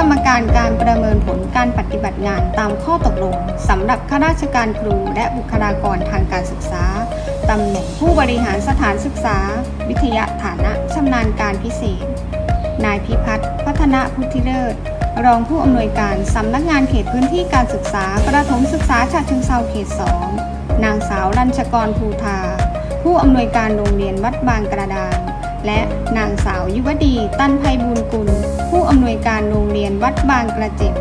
ต้อนรับคณะกรรมการการประเมินผลการปฏิบัติงานตามข้อตกลงสำหรับข้าราชการครูและบุคลากรทางการศึกษาตำแหน่งผู้บริหารสถานศึกษา วิทยาฐานะชำนาญการพิเศษ นายพิพัฒน์พัฒนาพุทธิเลิศรองผู้อำนวยการสำนักงานเขตพื้นที่การศึกษาประถมศึกษาฉะเชิงเซาเขต 2 นางสาวรัญชกรภูทาผู้อำนวยการโรงเรียนวัดบางกระดาน และนางสาวยุวดีตันไพบูลกุล ผู้อำนวยการโรงเรียนวัดบางกระเจ็บ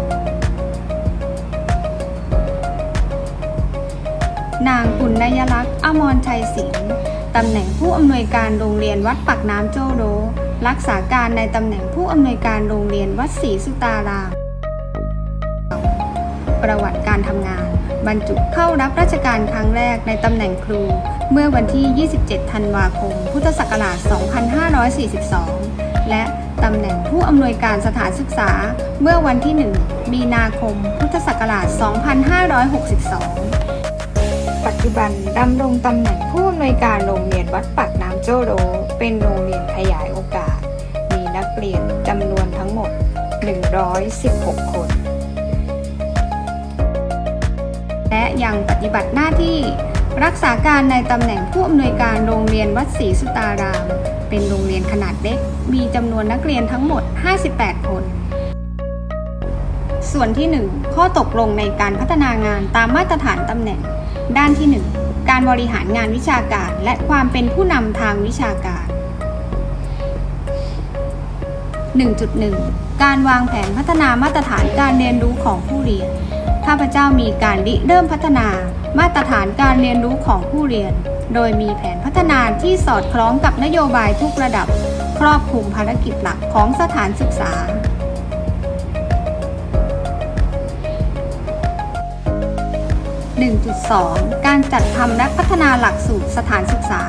นางปุณณยลักษณ์อมรชัยศิลป์ตำแหน่งผู้อำนวยการโรงเรียนวัดปักน้ำโจโดรักษาการในตำแหน่งผู้อำนวยการโรงเรียนวัดศรีสุตาราม ประวัติการทำงาน บรรจุเข้ารับราชการครั้งแรกในตำแหน่งครู เมื่อวันที่ 27 ธันวาคม พุทธศักราช 2542 และตำแหน่งผู้อำนวยการสถานศึกษา เมื่อวันที่ 1 มีนาคม พุทธศักราช 2562 ปัจจุบันดำรงตำแหน่งผู้อำนวยการโรงเรียนวัดปากน้ำโจโด เป็นโรงเรียนขยายโอกาส มีนักเรียนจำนวนทั้งหมด 116 คนและยังปฏิบัติหน้าที่ รักษาการในตำแหน่งผู้อำนวยการโรงเรียนวัดศรีสุตาราม เป็นโรงเรียนขนาดเล็ก มีจำนวนนักเรียนทั้งหมด 58 คน ส่วนที่ 1 ข้อตกลงในการพัฒนางานตามมาตรฐานตำแหน่ง ด้านที่ 1 การบริหารงานวิชาการ และความเป็นผู้นำทางวิชาการ 1.1 การวางแผนพัฒนามาตรฐานการเรียนรู้ของผู้เรียน ข้าพเจ้ามีการริเริ่มพัฒนา มาตรฐานการเรียนรู้ของผู้เรียน โดยมีแผนพัฒนาที่สอดคล้องกับนโยบายทุกระดับ ครอบคลุมภารกิจหลักของสถานศึกษา1.2 การจัดทำและพัฒนาหลักสูตรสถานศึกษา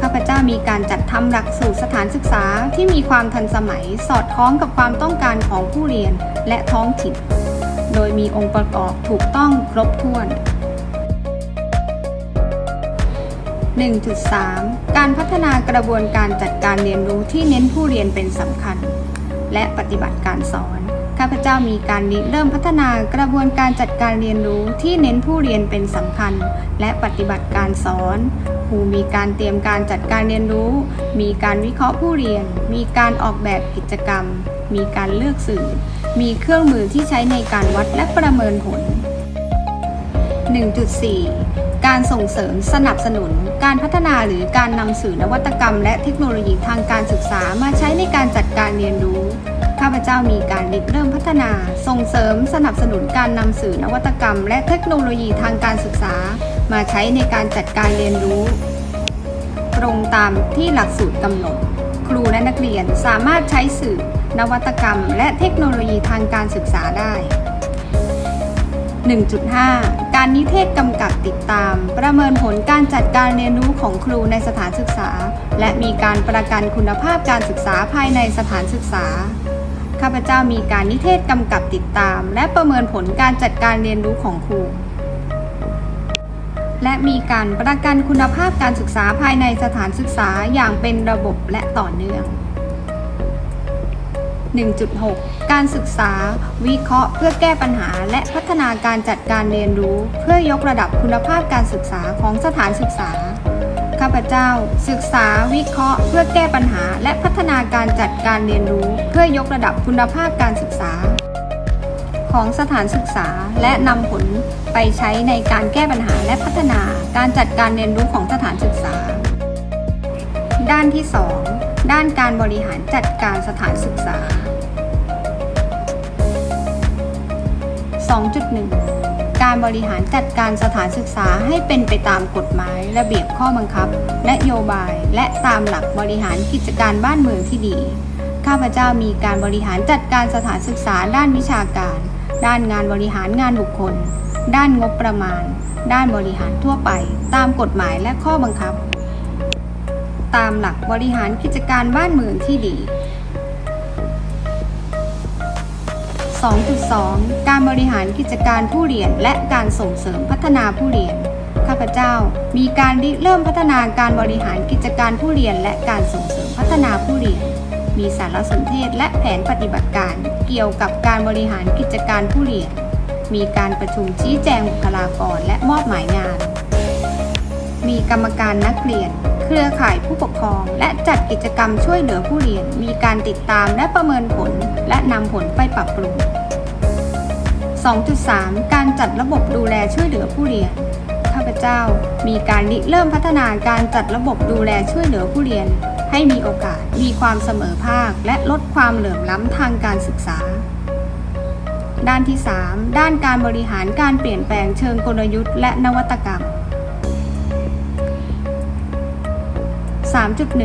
ข้าพเจ้ามีการจัดทำหลักสูตรสถานศึกษาที่มีความทันสมัยสอดคล้องกับความต้องการของผู้เรียนและท้องถิ่น โดยมีองค์ประกอบถูกต้องครบถ้วน 1.3 การพัฒนากระบวนการจัดการเรียนรู้ที่เน้นผู้เรียนเป็นสำคัญ และปฏิบัติการสอน ข้าพเจ้ามีการริเริ่มพัฒนากระบวนการจัดการเรียนรู้ที่เน้นผู้เรียนเป็นสำคัญ และปฏิบัติการสอนครูมีการเตรียมการจัดการเรียนรู้ มีการวิเคราะห์ผู้เรียน มีการออกแบบกิจกรรม มีการเลือกสื่อ มีเครื่องมือที่ใช้ในการวัดและประเมินผล 1.4 การส่งเสริมสนับสนุน การพัฒนาหรือการนำสื่อนวัตกรรม และเทคโนโลยีทางการศึกษามาใช้ในการจัดการเรียนรู้ ข้าพเจ้ามีการริเริ่มพัฒนา ส่งเสริมสนับสนุนการนำสื่อนวัตกรรม และเทคโนโลยีทางการศึกษา มาใช้ในการจัดการเรียนรู้ ตรงตามที่หลักสูตรกำหนด ครูและนักเรียนสามารถใช้สื่อนวัตกรรม และเทคโนโลยีทางการศึกษาได้ 1.5 การนิเทศกำกับติดตาม ประเมินผลการจัดการเรียนรู้ของครูในสถานศึกษา และมีการประกันคุณภาพการศึกษาภายในสถานศึกษา ข้าพเจ้ามีการนิเทศกำกับติดตาม และประเมินผลการจัดการเรียนรู้ของครู และมีการประกันคุณภาพการศึกษาภายในสถานศึกษาอย่างเป็นระบบและต่อเนื่อง 1.6 การศึกษา วิเคราะห์ เพื่อแก้ปัญหา และพัฒนาการจัดการเรียนรู้ เพื่อยกระดับคุณภาพการศึกษาของสถานศึกษา ข้าพเจ้า ศึกษา วิเคราะห์ เพื่อแก้ปัญหา และพัฒนาการจัดการเรียนรู้ เพื่อยกระดับคุณภาพการศึกษา ของสถานศึกษา และนำผลไปใช้ในการแก้ปัญหาและพัฒนาการจัดการเรียนรู้ของสถานศึกษา ด้านที่ 2 ด้านการบริหารจัดการสถานศึกษา 2.1 การบริหารจัดการสถานศึกษาให้เป็นไปตามกฎหมาย ระเบียบข้อบังคับ นโยบาย และตามหลักบริหารกิจการบ้านเมืองที่ดี ข้าพเจ้ามีการบริหารจัดการสถานศึกษาด้านวิชาการ ด้านงานบริหารงานบุคคล ด้านงบประมาณ ด้านบริหารทั่วไป ตามกฎหมายและข้อบังคับ ตามหลักบริหารกิจการบ้านเมืองที่ดี 2.2 การบริหารกิจการผู้เรียนและการส่งเสริมพัฒนาผู้เรียน ข้าพเจ้ามีการริเริ่มพัฒนาการบริหารกิจการผู้เรียนและการส่งเสริมพัฒนาผู้เรียน มีสารสนเทศและแผนปฏิบัติการเกี่ยวกับการบริหารกิจการผู้เรียน มีการประชุมชี้แจงบุคลากรและมอบหมายงาน มีกรรมการนักเรียน เครือข่ายผู้ปกครอง และจัดกิจกรรมช่วยเหลือผู้เรียน มีการติดตามและประเมินผล และนำผลไปปรับปรุง 2.3 การจัดระบบดูแลช่วยเหลือผู้เรียน ข้าพเจ้ามีการริเริ่มพัฒนาการจัดระบบดูแลช่วยเหลือผู้เรียน ให้มีโอกาส มีความเสมอภาค และลดความเหลื่อมล้ำทางการศึกษา ด้านที่ 3 ด้านการบริหารการเปลี่ยนแปลงเชิงกลยุทธ์และนวัตกรรม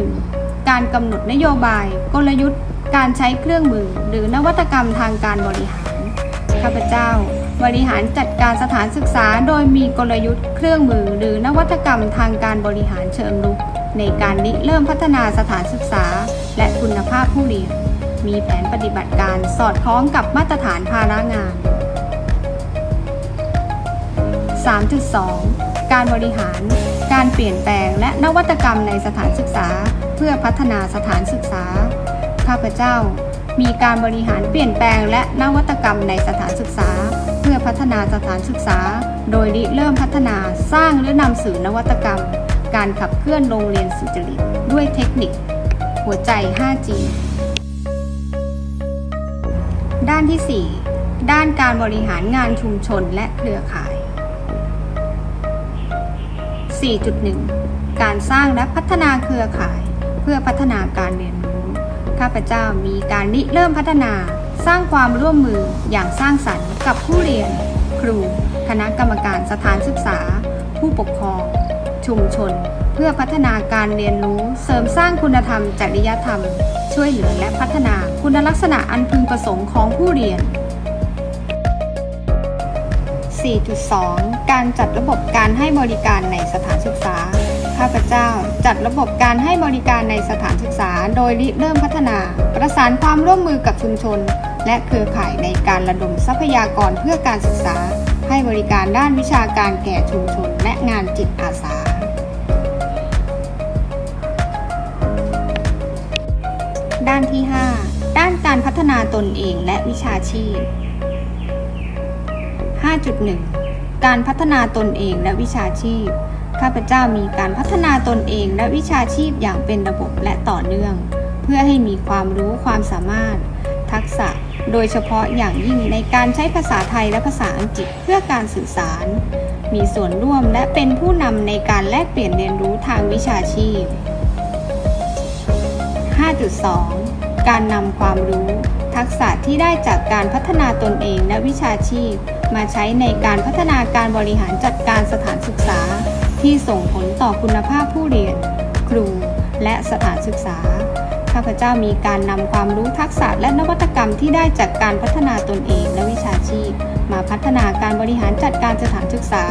3.1 การกำหนดนโยบาย กลยุทธ์ การใช้เครื่องมือ หรือนวัตกรรมทางการบริหารข้าพเจ้า บริหารจัดการสถานศึกษา โดยมีกลยุทธ์ เครื่องมือ หรือนวัตกรรมทางการบริหารเชิงรุก ในการริเริ่มพัฒนาสถานศึกษา และคุณภาพผู้เรียน มีแผนปฏิบัติการสอดคล้องกับมาตรฐานภาระงาน 3.2 การบริหาร การเปลี่ยนแปลงและนวัตกรรมในสถานศึกษา เพื่อพัฒนาสถานศึกษา ข้าพเจ้า มีการบริหารเปลี่ยนแปลงและนวัตกรรมในสถานศึกษา เพื่อพัฒนาสถานศึกษา โดยริเริ่มพัฒนาสร้างหรือนำสื่อนวัตกรรม การขับเคลื่อนโรงเรียนสุจริตด้วยเทคนิค หัวใจ 5G ด้านที่ 4 ด้านการบริหารงานชุมชนและเครือข่าย 4.1 การสร้างและพัฒนาเครือข่าย เพื่อพัฒนาการเรียนรู้ ข้าพเจ้ามีการริเริ่มพัฒนา สร้างความร่วมมืออย่างสร้างสรรค์กับผู้เรียน ครู คณะกรรมการสถานศึกษา ผู้ปกครอง ชุมชน เพื่อพัฒนาการเรียนรู้ เสริมสร้างคุณธรรม จริยธรรม ช่วยเหลือและพัฒนาคุณลักษณะอันพึงประสงค์ของผู้เรียน 4.2 การจัดระบบการให้บริการในสถานศึกษา ข้าพเจ้าจัดระบบการให้บริการในสถานศึกษา โดยริเริ่มพัฒนา ประสานความร่วมมือกับชุมชน และเครือข่ายในการระดมทรัพยากรเพื่อการศึกษา ให้บริการด้านวิชาการแก่ชุมชน และงานจิตอาสาด้านที่ 5 ด้านการพัฒนาตนเองและวิชาชีพ 5.1 การพัฒนาตนเองและวิชาชีพ ข้าพเจ้ามีการพัฒนาตนเองและวิชาชีพอย่างเป็นระบบและต่อเนื่อง เพื่อให้มีความรู้ความสามารถ ทักษะ โดยเฉพาะอย่างยิ่งในการใช้ภาษาไทยและภาษาอังกฤษเพื่อการสื่อสาร มีส่วนร่วมและเป็นผู้นำในการแลกเปลี่ยนเรียนรู้ทางวิชาชีพ 5.2 การนำความรู้ ทักษะที่ได้จากการพัฒนาตนเองและวิชาชีพ มาใช้ในการพัฒนาการบริหารจัดการสถานศึกษา ที่ส่งผลต่อคุณภาพผู้เรียน ครู และสถานศึกษา ข้าพเจ้ามีการนำความรู้ทักษะและนวัตกรรมที่ได้จากการพัฒนาตนเองและวิชาชีพ มาพัฒนาการบริหารจัดการสถานศึกษา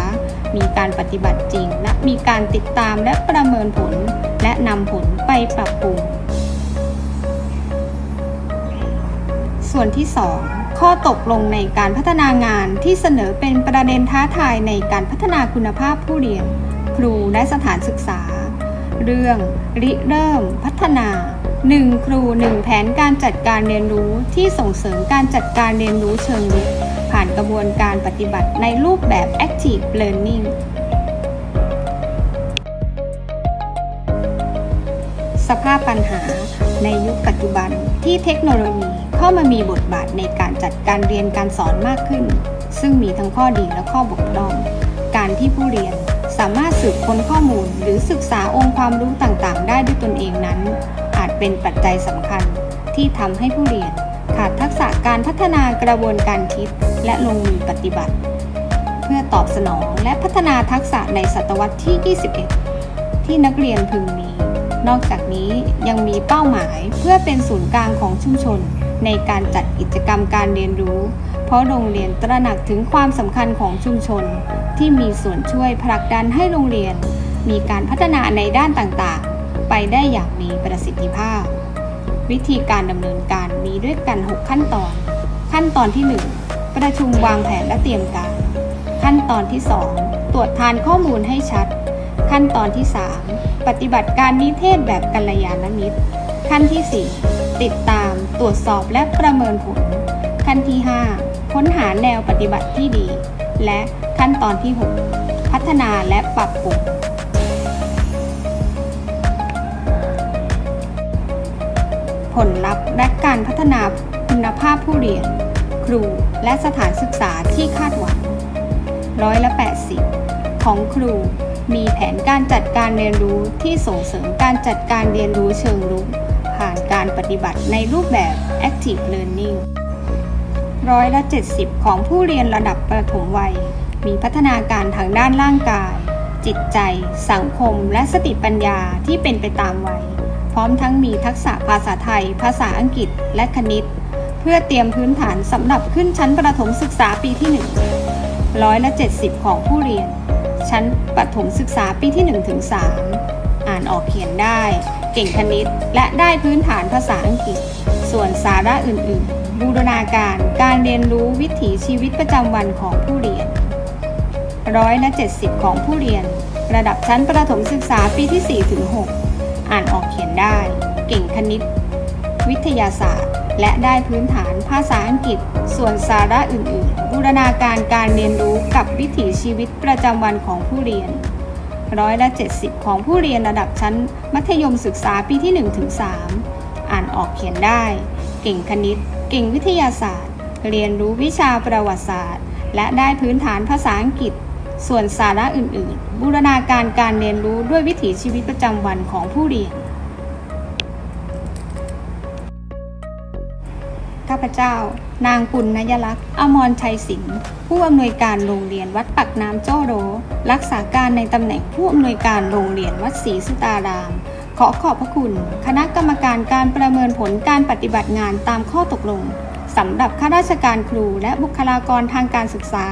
มีการปฏิบัติจริง และมีการติดตามและประเมินผล และนำผลไปปรับปรุง ส่วนที่ 2 ข้อตกลงในการพัฒนางานที่เสนอเป็นประเด็นท้าทายในการพัฒนาคุณภาพผู้เรียน ครูและสถานศึกษา เรื่องริเริ่มพัฒนา 1. ครู 1 แผนการจัดการเรียนรู้ที่ส่งเสริมการจัดการเรียนรู้เชิงรุกผ่านกระบวนการปฏิบัติในรูปแบบ Active Learning สภาพปัญหาในยุคปัจจุบันที่เทคโนโลยี เข้ามามีบทบาทในการจัดการเรียนการสอนมากขึ้น ซึ่งมีทั้งข้อดีและข้อบกพร่อง การที่ผู้เรียนสามารถสืบค้นข้อมูล หรือศึกษาองค์ความรู้ต่างๆ ได้ด้วยตนเองนั้น อาจเป็นปัจจัยสำคัญที่ทำให้ผู้เรียนขาดทักษะการพัฒนากระบวนการคิดและลงมือปฏิบัติ เพื่อตอบสนองและพัฒนาทักษะในศตวรรษที่ 21 ที่นักเรียนพึงมี นอกจากนี้ยังมีเป้าหมายเพื่อเป็นศูนย์กลางของชุมชน ในการจัดกิจกรรมการเรียนรู้ เพราะโรงเรียนตระหนักถึงความสำคัญของชุมชน ที่มีส่วนช่วยผลักดันให้โรงเรียน มีการพัฒนาในด้านต่างๆ ไปได้อย่างมีประสิทธิภาพ วิธีการดำเนินการมีด้วยกัน 6 ขั้นตอน ขั้นตอนที่ 1 ประชุมวางแผนและเตรียมการ ขั้นตอนที่ 2 ตรวจทานข้อมูลให้ชัด ขั้นตอนที่ 3 ปฏิบัติการนิเทศแบบกัลยาณมิตร ขั้นที่ 4 ติดตาม ตรวจสอบและประเมินผล ขั้นที่ 5 ค้นหาแนวปฏิบัติที่ดี และขั้นตอนที่ 6 พัฒนาและปรับปรุงผลลัพธ์และการพัฒนาคุณภาพผู้เรียน ครูและสถานศึกษาที่คาดหวังร้อยละ 80 ของครูมีแผนการจัดการเรียนรู้ที่ส่งเสริมการจัดการเรียนรู้เชิงรุก ผ่านการปฏิบัติในรูปแบบ Active Learning ร้อยละ 70 ของผู้เรียนระดับประถมวัย มีพัฒนาการทางด้านร่างกาย จิตใจ สังคม และสติปัญญาที่เป็นไปตามวัย พร้อมทั้งมีทักษะภาษาไทย ภาษาอังกฤษ และคณิต เพื่อเตรียมพื้นฐานสำหรับขึ้นชั้นประถมศึกษาปีที่ 1 ร้อยละ 70 ของผู้เรียน ชั้นประถมศึกษาปีที่1ถึง3อ่านออกเขียนได้ เก่งคณิต และได้พื้นฐานภาษาอังกฤษ ส่วนสาระอื่น ๆ บูรณาการ การเรียนรู้วิถีชีวิตประจำวันของผู้เรียนร้อยละ70 ของผู้เรียน ระดับชั้นประถมศึกษาปีที่ 4 ถึง 6 อ่านออกเขียนได้ เก่งคณิต วิทยาศาสตร์ และได้พื้นฐานภาษาอังกฤษ ส่วนสาระอื่น ๆ บูรณาการการเรียนรู้กับวิถีชีวิตประจำวันของผู้เรียน ร้อยละ 70 ของผู้เรียนระดับชั้น มัธยมศึกษาปีที่1ถึงอ่านออกเขียนได้ เก่งคณิต เก่งวิทยาศาสตร์ เรียนรู้วิชาประวัติศาสตร์ และได้พื้นฐานภาษาอังกฤษ ส่วนสาระอื่น ๆ บูรณาการการเรียนรู้ด้วยวิถีชีวิตประจำวันของผู้เรียน พเจ้า นางปุณณยลักษณ์อมรชัยศิลป์ผู้อำนวยการโรงเรียนวัดปักน้ำโจ้โร รักษาการในตำแหน่งผู้อำนวยการโรงเรียนวัดศรีสุตาราม ขอขอบพระคุณ คณะกรรมการการประเมินผลการปฏิบัติงานตามข้อตกลงสำหรับข้าราชการครูและบุคลากรทางการศึกษา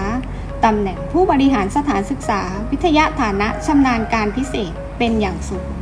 ตำแหน่งผู้บริหารสถานศึกษา วิทยาฐานะชำนาญการพิเศษเป็นอย่างสูง